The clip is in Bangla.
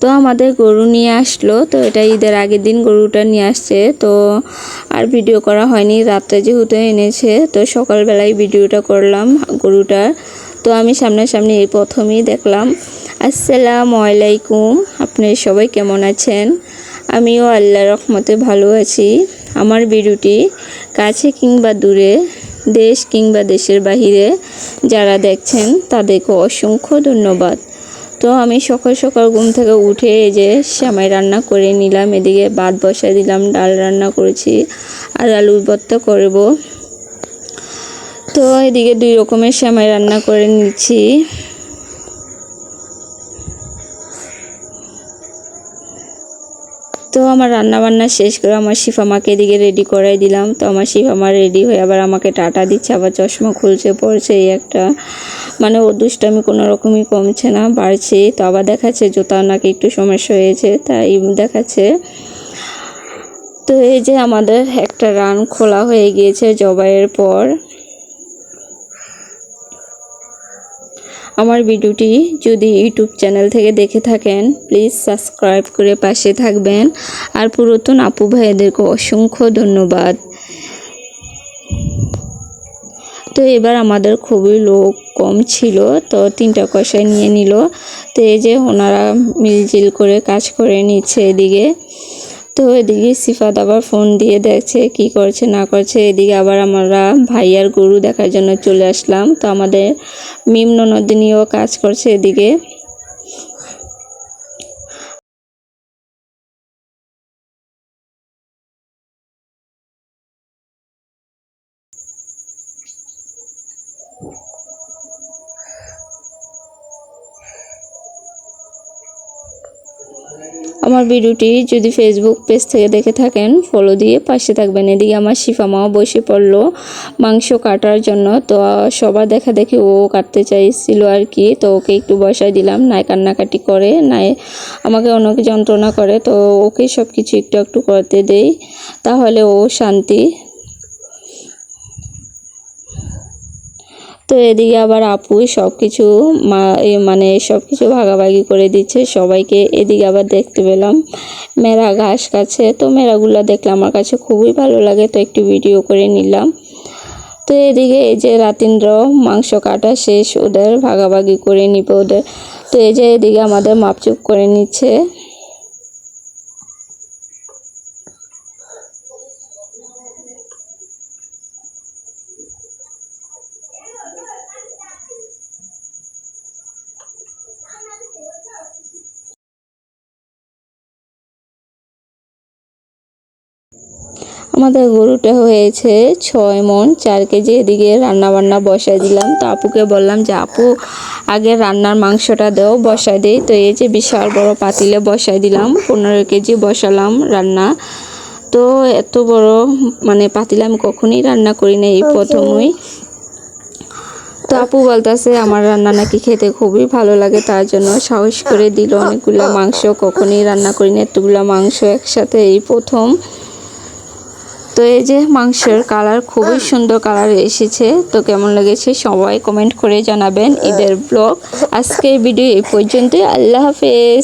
তো আমাদের গরু নিয়ে আসলো, তো এটা ঈদের আগের দিন গরুটা নিয়ে আসছে, তো আর ভিডিও করা হয়নি, রাত্রে যেহেতু এনেছে, তো সকালবেলায় ভিডিওটা করলাম গরুটার, তো আমি সামনাসামনি এই প্রথমেই দেখলাম। আসসালামু আলাইকুম, আপনি সবাই কেমন আছেন? আমিও আল্লাহ রহমতে ভালো আছি। আমার ভিডিওটি কাছে কিংবা দূরে, দেশ কিংবা দেশের বাহিরে যারা দেখছেন, তাদেরকে অসংখ্য ধন্যবাদ। তো আমি সকাল সকাল ঘুম থেকে উঠে এই যে শ্যামাই রান্না করে নিলাম, এদিকে ভাত বসাই দিলাম, ডাল রান্না করেছি আর আলুর ভর্তা করব। তো এদিকে দুই রকমের শ্যামাই রান্না করে নিচ্ছি। আমার রান্না বান্না শেষ করে আমার শিফামাকে এদিকে রেডি করাই দিলাম। তো আমার শিফামা রেডি হয়ে আবার আমাকে টাটা দিচ্ছে, আবার চশমা খুলছে, পড়ছে এই একটা। মানে ও দুষ্টামি কোনো রকমই কমছে না, বাড়ছে। তো আবার দেখাচ্ছে জুতা নাকি একটু সমস্যা হয়েছে, তাই দেখাচ্ছে। তো এই যে আমাদের একটা রান খোলা হয়ে গিয়েছে জবাইয়ের পর। আমার ভিডিওটি যদি ইউটিউব চ্যানেল থেকে দেখে থাকেন প্লিজ সাবস্ক্রাইব করে পাশে থাকবেন। আর পুরাতন আপু ভাইদেরকে অসংখ্য ধন্যবাদ। তো এবার আমাদের খুবই লোক কম ছিল, তো তিনটা কষায় নিয়ে নিল। তো এই যে ওনারা মিলজিল করে কাজ করে নিচ্ছে এদিকে। তো এদিকে সিফাত আবার ফোন দিয়ে দেখছে কি করছে, না করছে। এদিকে আবার আমরা ভাইয়ার গরু দেখার জন্য চলে আসলাম। তো আমাদের মিম ননদিনীও কাজ করছে এদিকে। আমার ভিডিওটি যদি ফেসবুক পেজ থেকে দেখে থাকেন ফলো দিয়ে পাশে থাকবেন। এদিকে আমার শিফা মাও বসে পড়ল মাংস কাটার জন্য। তো সবার দেখা দেখি ও কাটতে চাইছিল আর কি। তো ওকে একটু বসায় দিলাম, নাই কান্নাকাটি করে, নাই আমাকে অনেক যন্ত্রণা করে। তো ওকে সব কিছু একটু একটু করতে দেই, তাহলে ও শান্তি তো এদিকে আবার আপু সব কিছু মানে সব কিছু ভাগাভাগি করে দিচ্ছে, সবাইকে এদিকে আবার দেখতে পেলাম। মেরা ঘাস কাছে তো মেরাগুলো দেখলে আমার কাছে খুবই ভালো লাগে, তো একটু ভিডিও করে নিলাম। তো এদিকে এই যে রাতিন্দ্র, মাংস কাটা শেষ, ওদের ভাগাভাগি করে নিবে ওদের। তো এই যে এদিকে আমাদের মাপচুপ করে নিচ্ছে। আমাদের গরুটা হয়েছে ছয় মন চার কেজি এদিকে রান্না বান্না বসাই দিলাম। তো আপুকে বললাম যে আপু আগে রান্নার মাংসটা দাও বসাই দিই। তো এই যে বিশাল বড় পাতিলে বসাই দিলাম পনেরো কেজি বসালাম রান্না। তো এত বড় মানে পাতিলে আমি কখনই রান্না করি না এই প্রথমই। তো আপু বলতেছে আমার রান্না নাকি খেতে খুবই ভালো লাগে তার জন্য সাহস করে দিল অনেকগুলো মাংস কখনই রান্না করি না এতগুলো মাংস একসাথে এই প্রথম। তো এই যে মাংসের কালার খুবই সুন্দর কালার এসেছে, তো কেমন লেগেছে সবাই কমেন্ট করে জানাবেন ঈদের ব্লগ আজকে ভিডিও এই পর্যন্তই আল্লাহ হাফেজ।